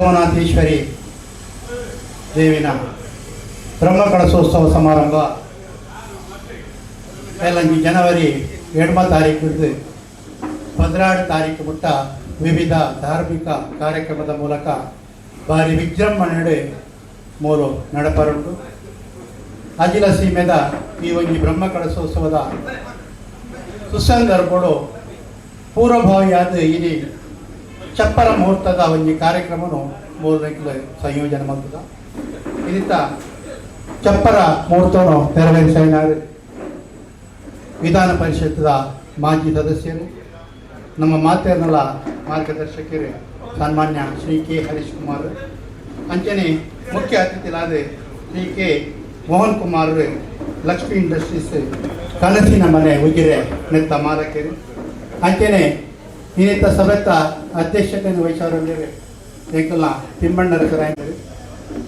ಸೋಮನಾಥೇಶ್ವರಿ ದೇವಿನ ಬ್ರಹ್ಮ ಕಳಸೋತ್ಸವ ಸಮಾರಂಭ. ಎಲ್ಲಂಗಿ ಜನವರಿ ಎಡಮ ತಾರೀಕು ಪದಿನಾರು ತಾರೀಕು ಮುಟ್ಟ ವಿವಿಧ ಧಾರ್ಮಿಕ ಕಾರ್ಯಕ್ರಮದ ಮೂಲಕ ಭಾರಿ ವಿಜೃಂಭಣೆ ಮೂರು ನಡಪರುಂಟು ಅಜಿಲ ಸೀಮೆದ ಈ ಒಂದು ಬ್ರಹ್ಮ ಕಳಸೋತ್ಸವದ ಸುಸಂದರ್ಭಗಳು ಪೂರ್ವಭಾವಿಯಾದ ಇಡೀ ಚಪ್ಪರ ಮುಹೂರ್ತದ ಒಂದು ಕಾರ್ಯಕ್ರಮನು ಮೂರನೇ ಸಂಯೋಜನೆ ಮಾಡ್ತದ. ಇದಿತ್ತ ಚಪ್ಪರ ಮುಹೂರ್ತವನ್ನು ನೆರವೇರಿಸಿದ್ದಾರೆ ವಿಧಾನ ಪರಿಷತ್ತದ ಮಾಜಿ ಸದಸ್ಯರು, ನಮ್ಮ ಮಾತೆಯನ್ನೆಲ್ಲ ಮಾರ್ಗದರ್ಶಕರು ಸನ್ಮಾನ್ಯ ಶ್ರೀ ಕೆ ಹರೀಶ್ ಕುಮಾರ್ ಅಂಚನೆ ಮುಖ್ಯ ಅತಿಥಿಗಳಾದ ಶ್ರೀ ಕೆ ಮೋಹನ್ ಕುಮಾರ್, ಲಕ್ಷ್ಮಿ ಇಂಡಸ್ಟ್ರೀಸ್ ಕನಸಿನ ಮನೆ ಉಗಿರೆ ನೆತ್ತ ಮಾಲಕರು ಅಂಚನೆ ಇನ್ನಿತ ಸಭೆತ ಅಧ್ಯಕ್ಷತೆಯನ್ನು ವಹಿಸೋರಲ್ಲಿ ಏಕಲ್ಲ ತಿಮ್ಮಣ್ಣರ ಕರಾಯರು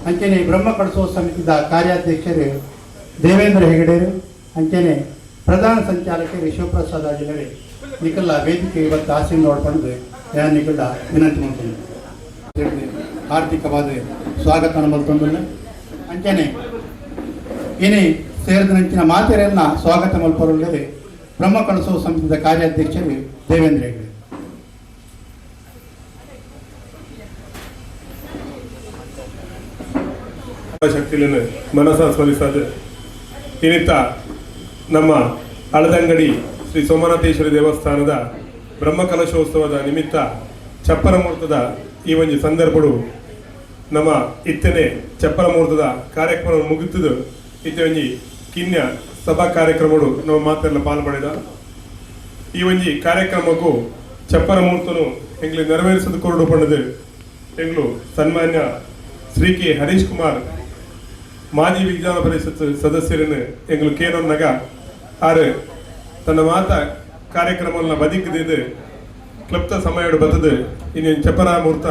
ಅಂಚನೆ ಬ್ರಹ್ಮ ಕಳಸೋ ಸಮಿತಿದ ಕಾರ್ಯಾಧ್ಯಕ್ಷರು ದೇವೇಂದ್ರ ಹೆಗಡೆರು ಅಂಚನೆ ಪ್ರಧಾನ ಸಂಚಾಲಕರು ಶಿವಪ್ರಸಾದ್ ಆಗಿದ್ದಾರೆ ನಿಕಲ್ಲ ವೇದಿಕೆ ಇವತ್ತು ಆಸೆ ನೋಡ್ಕೊಂಡು ನಾನು ನಿಕಲ್ಲ ವಿನಂತಿ ಮಾಡ್ತೀನಿ. ಆರ್ಥಿಕವಾದ ಸ್ವಾಗತ ಮಲ್ತೊಂದಿಲ್ಲ ಅಂಚನೆ ಇನಿ ಸೇರಿದ ನಂಚಿನ ಮಾತೆರೆಯನ್ನ ಸ್ವಾಗತ ಮಲ್ಪರಲ್ಲದೆ. ಬ್ರಹ್ಮ ಕಳಸೋ ಸಮಿತಿದ ಕಾರ್ಯಾಧ್ಯಕ್ಷರು ದೇವೇಂದ್ರ ಹೆಗಡೆ. ಶಕ್ತಿಯನ್ನು ಮನಸ ಸ್ಮರಿಸದು ನಿಮಿತ್ತ ನಮ್ಮ ಹಳದಂಗಡಿ ಶ್ರೀ ಸೋಮನಾಥೇಶ್ವರಿ ದೇವಸ್ಥಾನದ ಬ್ರಹ್ಮಕಲಶೋತ್ಸವದ ನಿಮಿತ್ತ ಚಪ್ಪರ ಮುಹೂರ್ತದ ಈ ಒಂದು ಸಂದರ್ಭಗಳು ನಮ್ಮ ಇತ್ತನೆ ಚಪ್ಪರ ಮುಹೂರ್ತದ ಕಾರ್ಯಕ್ರಮ ಮುಗಿತದು ಇತ್ತೆ ಒಂಜಿ ಕಿನ್ಯ ಸಭಾ ಕಾರ್ಯಕ್ರಮಗಳು ನಾವು ಮಾತೆಲ್ಲ ಪಾಲ್ಪಡೆದ. ಈ ಒಂಜಿ ಕಾರ್ಯಕ್ರಮಕ್ಕೂ ಚಪ್ಪರ ಮುಹೂರ್ತನು ಎಂಗ್ಲು ನೆರವೇರಿಸದು ಕೊರಡು ಪಡೆದು ಎಂಗ್ಲು ಸನ್ಮಾನ್ಯ ಶ್ರೀ ಕೆ ಹರೀಶ್ ಕುಮಾರ್ ಮಾಜಿ ವಿಜ್ಞಾನ ಪರಿಷತ್ ಸದಸ್ಯರನ್ನು ಎಂಗಳು ಕೇನೊನ್ ನಗ ಆರು ತನ್ನ ಮಾತ ಕಾರ್ಯಕ್ರಮವನ್ನು ಬದಿಕದಿದ್ದು ಕ್ಲಪ್ತ ಸಮಯ ಬದುದು ಇನ್ನು ಚಪ್ಪರ ಮುಹೂರ್ತ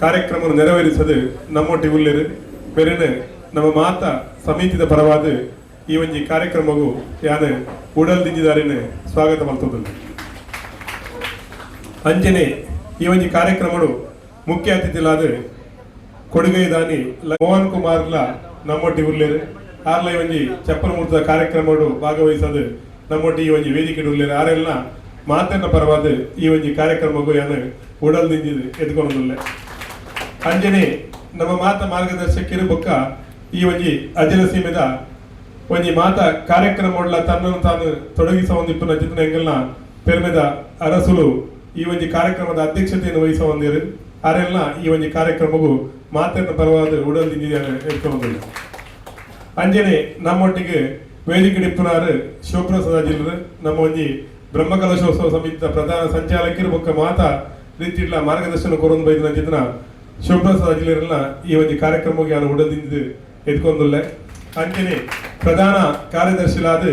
ಕಾರ್ಯಕ್ರಮ ನೆರವೇರಿಸದು ನಮ್ಮೊಟ್ಟಿ ಉಳ್ಳೇರು ಬೇರೆನೆ ನಮ್ಮ ಮಾತ ಸಮಿತಿದ ಪರವಾದ ಈ ಒಂಜಿ ಕಾರ್ಯಕ್ರಮವು ಯಾನು ಉಡಲ್ ದಿಂಜಿದಾರಿನ ಸ್ವಾಗತ ಮಾಡ್ತದ ಅಂಜನೆ ಈ ಒಂಜಿ ಕಾರ್ಯಕ್ರಮಗಳು ಮುಖ್ಯ ಅತಿಥಿಲಾದ ಕೊಡುಗೈ ದಾನಿ ಮೋಹನ್ ಕುಮಾರ್ಲ ನಮ್ಮೊಟ್ಟಿ ಉರ್ಲೇರು ಆರ್ಲ ಈ ಒಂಜಿ ಚಪ್ಪಲ ಮುಹೂರ್ತದ ಕಾರ್ಯಕ್ರಮಗಳು ಭಾಗವಹಿಸದು ನಮ್ಮೊಟ್ಟಿ ಈ ಒಂಜಿ ವೇದಿಕೆ ಉರ್ಲೇರು ಆರೆಲ್ಲ ಮಾತನ್ನ ಪರವಾದ ಈ ಒಂಜಿ ಕಾರ್ಯಕ್ರಮಕ್ಕೂ ಉಡಲ್ ದಿಂಜಿದು ಎದ್ಕೊಂಡುಲ್ಲೆ ಅಂಜನೆ ನಮ್ಮ ಮಾತ ಮಾರ್ಗದರ್ಶಕರು ಬೊಕ್ಕ ಈ ಒಂಜಿ ಅಜಲ ಸೀಮೆದ ಒಂಜಿ ಮಾತ ಕಾರ್ಯಕ್ರಮ ತನ್ನನ್ನು ತಾನು ತೊಡಗಿಸ ಒಂದಿಪ್ಪನ ಚಿತ್ರ ಎಂಗಲ್ನ ಪೆರ್ಮೆದ ಅರಸುಲು ಈ ಒಂಜಿ ಕಾರ್ಯಕ್ರಮದ ಅಧ್ಯಕ್ಷತೆಯನ್ನು ವಹಿಸ ಹೊಂದಿರು ಆರೆಲ್ಲ ಈ ಒಂಜಿ ಕಾರ್ಯಕ್ರಮವು ಮಾತನ್ನ ಪರವಾದ ಉಡಲ್ ದಿಂಜಿದಾರೆ ಎತ್ಕೊಂಡು ಅಂಜನೆ ನಮ್ಮೊಟ್ಟಿಗೆ ವೇದಿಕೆ ಡಿಪ್ಪುನಾರು ಶಿವಪ್ರಸಾದ ಜಿಲ್ಲರು ನಮ್ಮ ಒಂಜಿ ಬ್ರಹ್ಮಕಲಶೋತ್ಸವ ಸಮಿತಿಯ ಪ್ರಧಾನ ಸಂಚಾಲಕರು ಬೊಕ್ಕ ಮಾತ ರೀತಿಯಿಲ್ಲ ಮಾರ್ಗದರ್ಶನ ಕೊರೊಂದು ಬೈದಿನ ಜಿದ್ನ ಶಿವಪ್ರಸಾದ ಜಿಲ್ಲೆರೆಲ್ಲ ಈ ಒಂದು ಕಾರ್ಯಕ್ರಮಕ್ಕೆ ನಾನು ಉಡದಿಂದು ಅಂಜನೆ ಪ್ರಧಾನ ಕಾರ್ಯದರ್ಶಿಲಾದ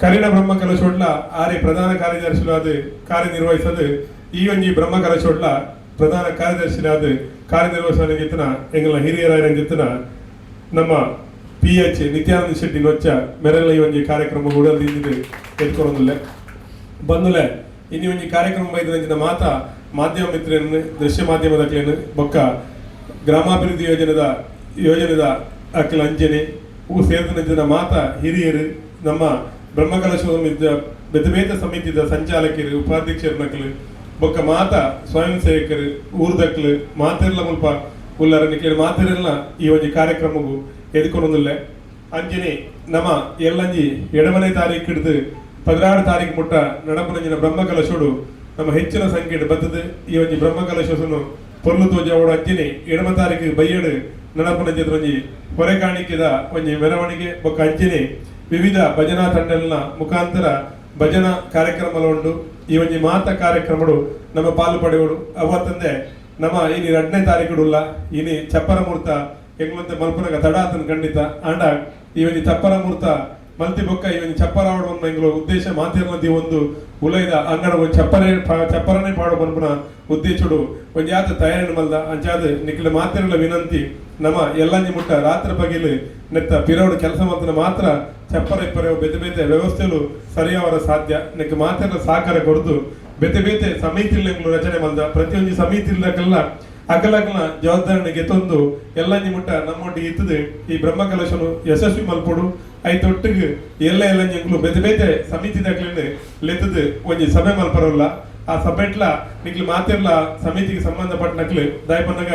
ಕರಿಣ ಬ್ರಹ್ಮ ಕಲಶೋಡ್ಲ ಆರೆ ಪ್ರಧಾನ ಕಾರ್ಯದರ್ಶಿಲಾದ ಕಾರ್ಯನಿರ್ವಹಿಸದು ಈ ಒಂಜಿ ಬ್ರಹ್ಮ ಕಲಶೋಡ್ಲ ಪ್ರಧಾನ ಕಾರ್ಯದರ್ಶಿಲಾದ ಕಾರ್ಯನಿರ್ವಹಣೆ ಜಿತ್ತನ ಎಂಗಳ ಹಿರಿಯರಾಯನ ಗೆತ್ತಿನ ನಮ್ಮ ಪಿ ಎಚ್ ನಿತ್ಯಾನಂದ ಶೆಟ್ಟಿ ನೊಚ್ಚ ಮೆರಲ್ಲ ಈ ಒಂಜಿ ಕಾರ್ಯಕ್ರಮ ಉಡಲ್ದಿಂದಿದೆ ಎದ್ಕೊಳೊಂದುಲ್ಲೆ ಬಂದುಲೆ, ಇನ್ನಿ ಒಂಜಿ ಕಾರ್ಯಕ್ರಮ ಬೈದಿನ ಮಾತ ಮಾಧ್ಯಮ ಮಿತ್ರನ ದೃಶ್ಯ ಮಾಧ್ಯಮದ ಅಕ್ಲೇನು, ಬೊಕ್ಕ ಗ್ರಾಮಾಭಿವೃದ್ಧಿ ಯೋಜನೆದ ಯೋಜನೆದ ಅಕ್ಲ ಅಂಜನೆ ಹೂ ಸೇರಿದ ಮಾತ ಹಿರಿಯರು, ನಮ್ಮ ಬ್ರಹ್ಮಕಲಶ ಬೆದಬೇತ ಸಮಿತಿದ ಸಂಚಾಲಕರು ಉಪಾಧ್ಯಕ್ಷರ ನಕಲು ಬೊಕ್ಕ ಮಾತ ಸ್ವಯಂ ಸೇವಕರು ಊರ್ದಕ್ಲು ಮಾತೆರ್ಲ ಮುಲ್ಪ ಉಲ್ಲರ ನಿಕ್ಲೆ ಮಾತೆರೆಲ್ಲ ಈ ಒಂಜಿ ಕಾರ್ಯಕ್ರಮವು ಎದ್ಕೊಳೊಂದುಲ್ಲೆ ಅಂಜನೆ ನಮ ಎಲ್ಲಂಜಿ ಎಡಮನೆ ತಾರೀಕು ಹಿಡಿದು ಪದಿನಾರು ತಾರೀಕು ಮುಟ್ಟ ನಡಪನಂಜಿನ ಬ್ರಹ್ಮಕಲಶೋಡು ನಮ್ಮ ಹೆಚ್ಚಿನ ಸಂಖ್ಯೆ ಬದ್ದದು ಈ ಒಂಜಿ ಬ್ರಹ್ಮಕಲಶವನ್ನು ಪೊರ್ಲು ತೋಜ ಅವಡು ಎಡಮ ತಾರೀಕು ಬೈಯಡು ನಡಪನಂಜಿದ ಒಂಜಿ ಹೊರೆ ಕಾಣಿಕೆದ ಒಂಜಿ ಮೆರವಣಿಗೆ. ಬೊಕ್ಕ ಅಂಜನೆ ವಿವಿಧ ಭಜನಾ ತಂಡಲ್ನ ಮುಖಾಂತರ ಭಜನಾ ಕಾರ್ಯಕ್ರಮ ಉಂಡು ಈ ಒಂಜಿ ಮಾತ ಕಾರ್ಯಕ್ರಮಗಳು ನಮ್ಮ ಪಾಲು ಪಡೆಯುವುದು ಅವತ್ತಂದೆ ನಮ್ಮ ಇನಿ ಎರಡನೇ ತಾರೀಕು ಉಲ್ಲ ಇನಿ ಚಪ್ಪರ ಮುಹೂರ್ತ ಹೆಂಗಂತೆ ಮಲ್ಪನಗ ತಡಾತನ ಖಂಡಿತ. ಆಂಡ ಈ ಒಂಜಿ ಚಪ್ಪರ ಮುಹೂರ್ತ ಮಲ್ತಿ ಬೊಕ್ಕ ಒಂಜಿ ಚಪ್ಪರ ಆಡುವ ಎಂಗ್ಲ ಉದ್ದೇಶ ಮಾತಿರ್ನದಿ ಒಂದು ಉಲೈದ ಅಂಗಡ ಒಂದು ಚಪ್ಪರೆ ಚಪ್ಪರನೆ ಪಾಡು ಮನ್ಪುನ ಉದ್ದೇಶಡು. ಒಂದು ಆತ ತಯಾರಿ ಮಲ್ದ ಅಂಚಾದ ನಿಕ್ಲೆ ಮಾತಿರಲ ವಿನಂತಿ ನಮ ಎಲ್ಲಂಜಿ ಮುಟ್ಟ ರಾತ್ರಿ ಬಗಿಲು ನೆತ್ತ ಪಿರವಡು ಕೆಲಸ ಮಾತ್ರ ಮಾತ್ರ ಚಪ್ಪರ ಇಪ್ಪರೆ ಬೆತೆ ಬೇತೆ ವ್ಯವಸ್ಥೆಲು ಸರಿಯಾವರ ಸಾಧ್ಯ. ನಿಕ್ಕ ಮಾತಿರಲ ಸಹಕಾರ ಕೊಡ್ದು ಬೆತೆ ಬೇತೆ ಸಮಿತಿಲ್ ರಚನೆ ಮಲ್ದ. ಪ್ರತಿಯೊಂದು ಸಮಿತಿಲ್ಲಕ್ಕೆಲ್ಲ ಅಕಲಕಲ ಜವಾಬ್ದಾರಿನ ಗೆತ್ತೊಂದು ಎಲ್ಲ ಮುಟ್ಟ ನಮ್ಮೊಟ್ಟಿಗೆ ಇತ್ತದೆ. ಈ ಬ್ರಹ್ಮ ಕಲಶನು ಯಶಸ್ವಿ ಮಲ್ಪೊಡು. ಐತೊಟ್ಟಿಗೆ ಎಲ್ಲ ಎಲ್ಲ ಎಂಕ್ಲು ಬೇತೆ ಬೇತೆ ಸಮಿತಿ ದಾಖಲೆ ಲೆತ್ತದು. ಒಂಜಿ ಸಭೆ ಮಲ್ಪರಲ್ಲ. ಆ ಸಭೆಟ್ಲ ನಿಕ್ಲು ಮಾತಿರ್ಲ ಸಮಿತಿಗೆ ಸಂಬಂಧಪಟ್ಟ ನಕ್ಲು ದಾಯಪನ್ನಗ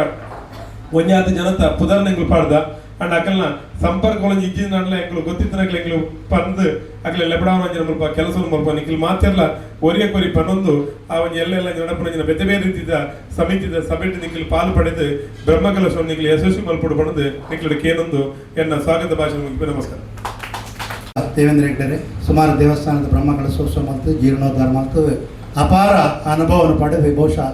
ಒಂಜಾತ ಜನತ ಪುದರ್ನಂಗ್ಲು ಪಾಡ್ದ. ಅಂಡ್ ಅಕಲ್ನ ಸಂಪರ್ಕ ಒಂಜಿ ಇಜ್ಜಿನ ಅಡ್ಲ ಎಂಕ್ಲು ಗೊತ್ತಿತ್ತನಕ್ಲೆ ಎಂಕ್ಲು ಪಂದ್ ಅಕ್ಲೆ ಲೆಬಡಾವನ ಮುಲ್ಪ ಕೆಲಸ ಮುಲ್ಪ ನಿಕ್ಲು ಮಾತಿರ್ಲ ಒರಿಯ ಕೊರಿ ಪನ್ನೊಂದು, ಆ ಒಂಜಿ ಎಲ್ಲೆಲ್ಲ ಜನಪನಂಜಿನ ಬೇತೆ ಬೇರೆ ರೀತಿದ ಸಮಿತಿದ ಸಭೆಟ್ ನಿಕ್ಲು ಪಾಲು ಪಡೆದು ಬ್ರಹ್ಮಕಲಶ ನಿಕ್ಲು ಯಶಸ್ವಿ ಮಲ್ಪಡು ಪಡೆದು ನಿಕ್ಲು ಕೇನೊಂದು ಎನ್ನ ಸ್ವಾಗತ ಭಾಷಣ ಮುಗಿಪು ನಮಸ್ಕಾರ. ದೇವೇಂದ್ರ ಹೆಗ್ಡೆರೆ, ಸುಮಾರು ದೇವಸ್ಥಾನದ ಬ್ರಹ್ಮಕಲಶೋತ್ಸವ ಮತ್ತು ಜೀರ್ಣೋದ್ಧಾರ ಮತ್ತು ಅಪಾರ ಅನುಭವವನ್ನು ಪಡೆದು ಬಹುಶಃ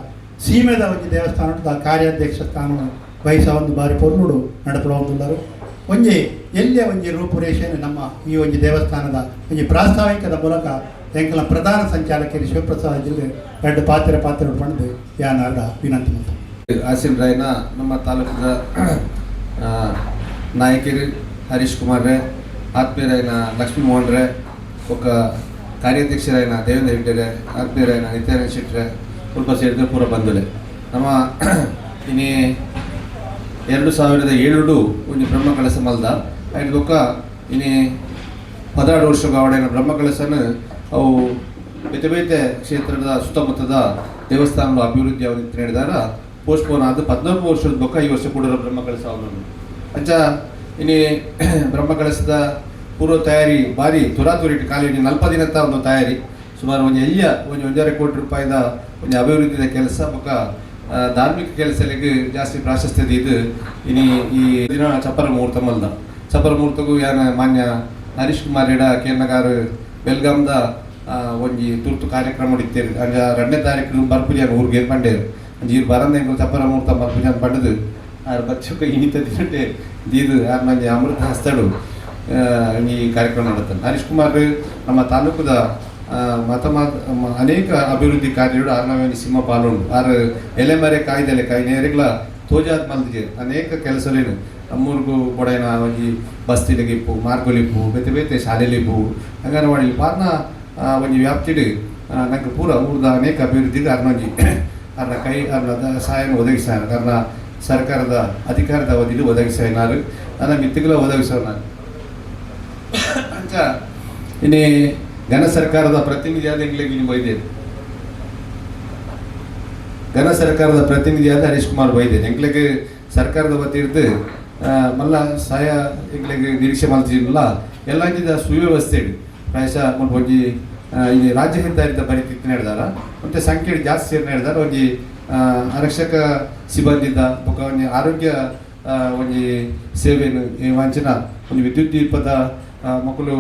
ಸೀಮೆದ ಒಂದು ದೇವಸ್ಥಾನದ ಕಾರ್ಯಾಧ್ಯಕ್ಷ ಸ್ಥಾನವನ್ನು ಒಂದು ಬಾರಿ ಪೊರ್ಲುಡು ನಡಪಡೊಂದುಲ್ಲರು ಒಂಜಿ ಎಲ್ಲೇ ಒಂಜಿ ರೂಪುರೇಷೆಯನ್ನು ನಮ್ಮ ಈ ಒಂಜಿ ದೇವಸ್ಥಾನದ ಒಂಜಿ ಪ್ರಾಸ್ತಾವಿಕದ ಮೂಲಕ ಎಂಕಲ ಪ್ರಧಾನ ಸಂಚಾಲಕರು ಶಿವಪ್ರಸಾದ್ ಜಿಲ್ಲೆ ಎರಡು ಪಾತ್ರ ಪಾತ್ರ ಪಡೆದು ಯಾನಾರ್ದ ವಿನಂತಿ ಆಸಿಮ್ ರಾಯ್ನ ನಮ್ಮ ತಾಲೂಕಿನ ನಾಯಕರು ಹರೀಶ್ ಕುಮಾರ್ರೆ ಆತ್ಮೀಯರಾಯನ ಲಕ್ಷ್ಮೀ ಮೋಹನ್ ರೇ ఒక ಕಾರ್ಯಾಧ್ಯಕ್ಷರಾಯನ ದೇವೇಂದ್ರ ಹೆಗ್ಡೆರೆ ಆತ್ಮೀಯರಾಯನ ನಿತ್ಯಾನಂದ ಶೆಟ್ರೆ ಸ್ವಲ್ಪ ಸೇರಿದ್ರೆ ಪೂರ ಬಂಧುಲೆ ನಮ್ಮ, ಇನಿ ಎರಡು ಸಾವಿರದ ಏಳು ಒಂದು ಬ್ರಹ್ಮ ಕಳಸ ಮಲ್ದ. ಆಯ್ತು ಬೊಕ್ಕ ಇನಿ ಪದಾಡು ವರ್ಷ ಅವಡಿನ ಬ್ರಹ್ಮ ಕಳಸನ ಅವು ಬೇತೆ ಬೇತೆ ಕ್ಷೇತ್ರದ ಸುತ್ತಮುತ್ತದ ದೇವಸ್ಥಾನಗಳು ಅಭಿವೃದ್ಧಿ ಅವನಿಂತ ನೀಡಿದಾರ ಪೋಸ್ಟ್ ಪೋನ್ ಆದ ಪದ್ನಾಲ್ಕು ವರ್ಷದ ಬೊಕ್ಕ ಈ ವರ್ಷ ಕೂಡ ಬ್ರಹ್ಮ ಕಳಸ ಅವನನ್ನು ಅಂಚ ಇನಿ ಬ್ರಹ್ಮ ಕಳಸದ ಪೂರ್ವ ತಯಾರಿ ಬಾರಿ ತುರಾತುರಿ ಕಾಲಿನಿ ನಲ್ಪ ದಿನದ ಒಂದು ತಯಾರಿ. ಸುಮಾರು ಒಂದು ಎಲ್ಲಿಯ ಒಂದು ಒಂದೂವರೆ ಕೋಟಿ ರೂಪಾಯಿದ ಒಂದು ಅಭಿವೃದ್ಧಿದ ಕೆಲಸ ಬೊಕ್ಕ ಆ, ಧಾರ್ಮಿಕ ಕೆಲಸಗಳಿಗೆ ಜಾಸ್ತಿ ಪ್ರಾಶಸ್ತ್ಯ ಇದು ಇನಿ ಈ ದಿನ ಚಪ್ಪರ ಮುಹೂರ್ತ ಮಲ್ದ ಚಪ್ಪರ ಮುಹೂರ್ತಗೂ ಯಾನ ಮಾನ್ಯ ಹರೀಶ್ ಕುಮಾರ್ ಎಡ ಕೇರ್ನಗಾರ್ ಬೆಲ್ಗಾಮ್ದ ಒಂಜಿ ತುರ್ತು ಕಾರ್ಯಕ್ರಮ ಇತ್ತೇರಿ ಅಂಜ ಎರಡನೇ ತಾರೀಕು ಬರ್ಪುಜಿ ಆಗ ಊರಿಗೆ ಪಂಡೇರು ಅಂಜಿ ಇವ್ರು ಬರಂದ ಚಪ್ಪರ ಮುಹೂರ್ತ ಬರ್ಪುಜಿ ಅಂತ ಪಡೆದು, ಆರು ಬಚ್ಚಕ್ಕೆ ಇನಿತ ದಿನಟೆ ದೀದು ಯಾರು ಮಂದಿ ಅಮೃತ ಹಸ್ತಡು ಈ ಕಾರ್ಯಕ್ರಮ ನಡತ್ತಾನೆ ಹರೀಶ್ ಕುಮಾರ್ ನಮ್ಮ ತಾಲೂಕದ ಅನೇಕ ಅಭಿವೃದ್ಧಿ ಕಾರ್ಯಗಳು ಆರ್ನವೇನಿ ಸಿಂಹ ಪಾಲುಂಡು. ಎಲೆ ಮರೆ ಕಾಯ್ದೆಲೆ ಕಾಯಿ ನೇರಿಗಳ ತೋಜಾದ್ ಮಲ್ದಿಗೆ ಅನೇಕ ಕೆಲಸಲೇನು. ನಮ್ಮೂರಿಗೂ ಬೊಡೈನ ಒಂಜಿ ಬಸ್ತಿಲಿಗಿಪ್ಪು, ಮಾರ್ಗೊಲಿಪ್ಪು, ಬೇತೆ ಬೇತೆ ಶಾಲೆಲಿಪ್ಪು ಅಂಗನವಾಡಿ ಪಾರ್ನ ಒಂಜಿ ವ್ಯಾಪ್ತಿಡ್ ನಂಗೆ ಪೂರ ಊರ್ದ ಅನೇಕ ಅಭಿವೃದ್ಧಿಗೆ ಅರ್ನೊಂಜಿ ಅರ್ನ ಕೈ ಅರ್ನ ಸಹಾಯ ಒದಗಿಸ್ಯಾರ. ಅರ್ನ ಸರ್ಕಾರದ ಅಧಿಕಾರದ ಅವಧಿಲಿ ಒದಗಿಸಿನಾರು ನನ್ನ ಮಿತ್ತಿಗಳ ಒದಗಿಸೋನಾರು ಅಂಚ, ಇನ್ನೇ ಘನ ಸರ್ಕಾರದ ಪ್ರತಿನಿಧಿಯಾದ ನೀವು ಬೈದೇನೆ ಘನ ಸರ್ಕಾರದ ಪ್ರತಿನಿಧಿಯಾದ ಹರೀಶ್ ಕುಮಾರ್ ಬೈದೇನೆ ಎಂಗ್ಲಿಗೆ ಸರ್ಕಾರದ ವತಿಯಿದ್ದು ಮಲ್ಲ ಸಹಾಯ ಎಂಗ್ಲಿಗೆ ನಿರೀಕ್ಷೆ ಮಾಡ್ತಿರಲಿಲ್ಲ ಎಲ್ಲ ಇಂಚಿದ ಸುವ್ಯವಸ್ಥೆ ಪ್ರಾಯಶಃ ಒಂದು ಒಂಜಿ ಈ ರಾಜ್ಯ ಹೆದ್ದಾರಿದ ಪರಿಸ್ಥಿತಿ ನಡೆದಾರ ಮತ್ತೆ ಸಂಖ್ಯೆ ಜಾಸ್ತಿ ನಡೆದಾರ ಒಂಜಿ ಆರಕ್ಷಕ ಸಿಬ್ಬಂದಿದ ಬೊಕ ಒಂಜಿ ಆರೋಗ್ಯ ಒಂದು ಸೇವೆಯನ್ನು ವಂಚನ, ಒಂದು ವಿದ್ಯುತ್ ದೀಪದ ಮಕ್ಕಳು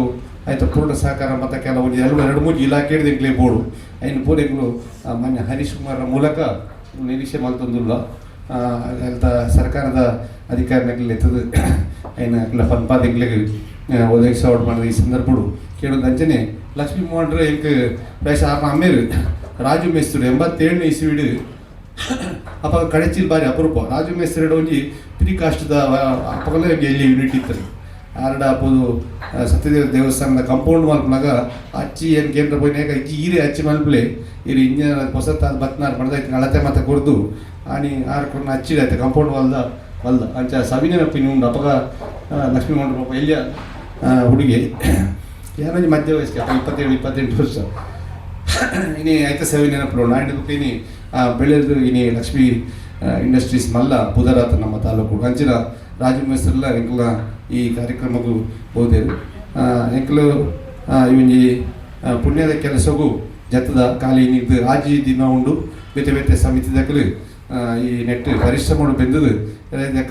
ಆಯ್ತು ಪೂರ್ಣ ಸಹಕಾರ ಮತ್ತು ಕೆಲವು ಎರಡು ಎರಡು ಮೂರು ಇಲಾಖೆ ಹಿಡಿದಿಂಗ್ಲೇ ಬೋರ್ಡು. ಐನು ಪೂರೆಗಳು ಮೊನ್ನೆ ಹರೀಶ್ ಕುಮಾರ್ ಮೂಲಕ ನಿರೀಕ್ಷೆ ಮಲ್ತೊಂದುಲ್ಲ. ಅಂತ ಸರ್ಕಾರದ ಅಧಿಕಾರಿಗಳಿಗೆ ಎತ್ತದು ಐನ ಇಲ್ಲ ಫನ್ಪಾದಿಗಳಿಗೆ ಒದಗಿಸೋಡ್ ಮಾಡಿದ ಈ ಸಂದರ್ಭಗಳು ಕೇಳೋದು ಅಂಚನೆ ಲಕ್ಷ್ಮೀ ಮೋಹನ್ರ ಇಂಕ ಪ್ರಾಯಶಃ ಆರ್ನ ಅಮ್ಮೇರು ರಾಜು ಮೇಸ್ತ್ರಿ ಎಂಬತ್ತೇಳನೇ ಇಸ್ವಿಡು ಅಪ್ಪ ಕಡೆಚಿಲ್ ಬಾರಿ ಅಪರೂಪ. ರಾಜು ಮೇಸ್ತ್ರಿ ಒಂಜಿ ಪ್ರೀ ಕಾಸ್ಟ್ದ ಅಪ್ಪಗಲೇ ಎಲ್ಲಿ ಯೂನಿಟ್ ಇತ್ತು ಆರಡ ಸತ್ಯದೇವ ದೇವಸ್ಥಾನದ ಕಂಪೌಂಡ್ ಮಲ್ಪನಾಗ ಅಚ್ಚಿ ಏನು ಕೇಂದ್ರ ಪೋಯಿನಾಗ ಇಜ್ಜಿ ಈರೆ ಅಚ್ಚಿ ಮಲ್ಪಲೆ. ಇರು ಇಂಜ ಹೊಸತ ಬತ್ನಾರು ಪಡೆದೈತೆ ಅಳತೆ ಮತ್ತೆ ಕೊಡ್ದು ಆನಿ ಕೊಡ್ನ ಹಚ್ಚಿಡೈತೆ ಕಂಪೌಂಡ್ ವಾಲ್ದ, ವಲ್ದ. ಅಂಚ ಸವಿನ ಪಿನ್ ಉಂಡು, ಅಪಗ ಲಕ್ಷ್ಮೀ ಪಾಪ ಎಲ್ಲಿಯ ಹುಡುಗಿ. ಏನೋ ಮಧ್ಯ ವಯಸ್ಸಿಗೆ ಅಪ್ಪ ಇಪ್ಪತ್ತೇಳು, ಇಪ್ಪತ್ತೆಂಟು ವರ್ಷ. ಇನಿ ಐತೆ ಸೇವೆ ನೆನಪು ನಾಡಿನ ಇನಿ ಬೆಳೆದು ಇನಿ ಲಕ್ಷ್ಮಿ ಇಂಡಸ್ಟ್ರೀಸ್ ಮಲ್ಲ, ಪುದರಾತ ನಮ್ಮ ತಾಲೂಕು, ಅಂಚಿನ ರಾಜ ಎಂಕಲ ಈ ಕಾರ್ಯಕ್ರಮಗೂ ಹೋದೆವು. ಎಂಕಲು ಇವೊಂಜಿ ಪುಣ್ಯದ ಕೆಲಸಗೂ ಜತದ ಖಾಲಿ ನಿಂತು ಆಜಿ ದಿನ ಉಂಡು. ಬೇತೆ ಬೇತೆ ಸಮಿತಿದಕ್ಕಲು ಈ ನೆಟ್ ಪರಿಶ್ರಮ ಬೆಂದದು.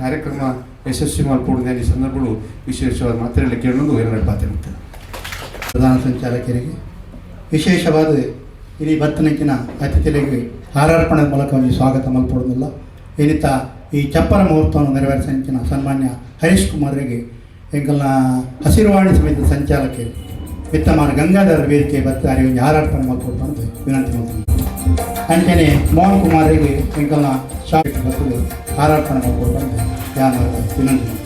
ಕಾರ್ಯಕ್ರಮ ಯಶಸ್ವಿ ಮಾಡ್ಕೊಂಡು ಈ ಸಂದರ್ಭಗಳು ವಿಶೇಷವಾದ ಮಾತ್ರೆಯಲ್ಲಿ ಕೇಳೋದು ಎರಡು ಪಾತ್ರ ಪ್ರಧಾನ ಸಂಚಾಲಕರಿಗೆ ವಿಶೇಷವಾದ ಇಡೀ ಬತ್ತನಕ್ಕಿನ ಅತಿಥಿಗಳಿಗೆ ಹಾರಾರ್ಪಣದ ಮೂಲಕ ಸ್ವಾಗತ ಮಲ್ಪಡುವುದಿಲ್ಲ ಏನಿತ್ತ ಈ ಚಪ್ಪರ ಮುಹೂರ್ತವನ್ನು ನೆರವೇರಿಸಂಚಿನ ಸನ್ಮಾನ್ಯ ಹರೀಶ್ ಕುಮಾರ್ಗೆ ಎಂಕಲ್ನ ಹಸಿರುವಾಣಿ ಸಮಿತಿಯ ಸಂಚಾಲಕ ವಿತ್ತಮಾನ ಗಂಗಾಧರ ವೇದಿಕೆ ಬತ್ತ ಅರಿವು ಹಾರಾರ್ಪಣೆ ಮಲ್ಪಡು ಅಂತ ವಿನಂತಿ ಮಾಡ್ತೀನಿ ಅಂಚನೆ ಮೋಹನ್ ಕುಮಾರಿಗೆ ಎಂಕಲ್ನ ಶಾಕ್ ಬರ್ತದೆ ಹಾರಾರ್ಪಣೆ ಮಲ್ಪಡು ಅಂತ ಧ್ಯಾನ ವಿನಂತಿ ಮಾಡ್ತೀನಿ.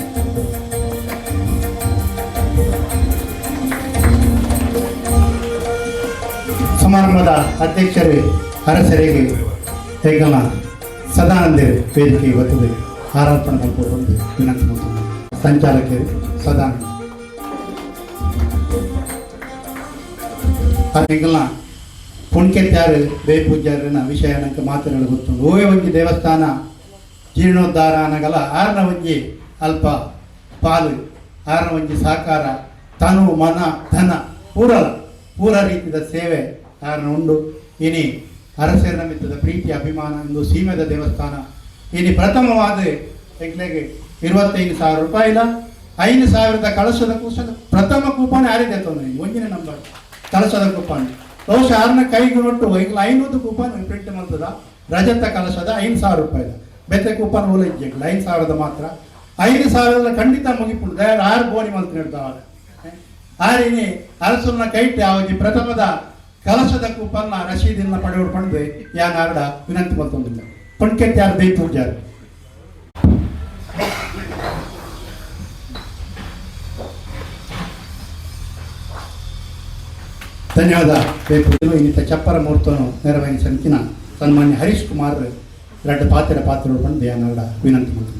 ಸಮಾರಂಭದ ಅಧ್ಯಕ್ಷರು ಅರಸರಿಗೆ ಹೆಗಲ ಸದಾನಂದೇರಿ ವೇದಿಕೆಗೆ ಬರ್ತದೆ ಆರಾಧನೆ ಮಾಡ್ಕೊಂಡು ವಿನಂತಿ ಮಾಡ್ತೀನಿ ಸಂಚಾಲಕರು ಸದಾನಂದ ಅದಕ್ಕೆಲ್ಲ ಪುಣ್ಕೆತ್ಯಾರು ಬೇ ಪೂಜ್ಯಾರನ ವಿಷಯ ನನಗೆ ಮಾತನಾಡಿ ಗೊತ್ತು ಹೂವೆ ಒಂಜಿ ದೇವಸ್ಥಾನ, ಜೀರ್ಣೋದ್ಧಾರ ಅನ್ನಗಲ ಆರನ ಒಂಜಿ ಅಲ್ಪ ಪಾಲು ಆರನ ಒಂಜಿ ಸಹಕಾರ ತನು, ಮನ, ಧನ ಪೂರ ಪೂರ ರೀತಿಯ ಸೇವೆ ಆರನ ಉಂಡು. ಇನಿ ಅರಸರ ಮಿತ್ತದ ಪ್ರೀತಿ, ಅಭಿಮಾನ ಎಂದು ಸೀಮೆದ ದೇವಸ್ಥಾನ. ಇನಿ ಪ್ರಥಮವಾದ ಹೆಗ್ಲೆಗೆ ಇರುವತ್ತೈದು ಸಾವಿರ ರೂಪಾಯಿಲ ಐದು ಸಾವಿರದ ಕಳಸದ ಕೂಸದ ಪ್ರಥಮ ಕೂಪನ್ ಯಾರಿದೆ ತೊಂದರೆ ಒಂಜಿನ ನಂಬರ್ ಕಳಸದ ಕೂಪನ್ ಬಹುಶಃ ಆರನ ಕೈಗೆ ಒಟ್ಟು ಈಗ ಐನೂರು ಕೂಪನ್ ಪ್ರಿಂಟ್ ಮಾಡ್ತದ? ರಜತ ಕಳಸದ ಐದು ಸಾವಿರ ರೂಪಾಯಿದ ಬೆತ್ತ ಕೂಪನ್ ಓಲ ಇಜ್ಜೆಗ್ಲ ಐದು ಸಾವಿರದ ಮಾತ್ರ. ಐದು ಸಾವಿರದ ಖಂಡಿತ ಮುಗಿಪುಂಡು ಆರು ಬೋನಿ ಮಲ್ತು ಹೇಳ್ತಾವ ಆರಿನಿ ಅರಸನ್ನ ಕೈಟ್ ಅವಾಗಿ ಪ್ರಥಮದ ಕಲಸದ ಕೂಪನ್ನ ರಶೀದಿನ ಪಡೆಯೋಡ್ಕೊಂಡು ಯಾನ್ ಆರಡ ವಿನಂತಿ ಮಲ್ತೊಂದಿಲ್ಲ ಪುಣ್ಕೆತ್ ಯಾರು? ದೈ ಪೂಜಾರು. ಧನ್ಯವಾದ. ಬೇಪೂಜಲು ಇನ್ನಿತ ಚಪ್ಪರ ಮುಹೂರ್ತವನ್ನು ನೆರವೇರಿಸಲಿಕ್ಕಿನ ಸನ್ಮಾನ್ಯ ಹರೀಶ್ ಕುಮಾರ್ ಎರಡು ಪಾತ್ರ ಪಾತ್ರ ಯಾನಾಡ ವಿನಂತಿ ಮಾಡ್ತೀನಿ.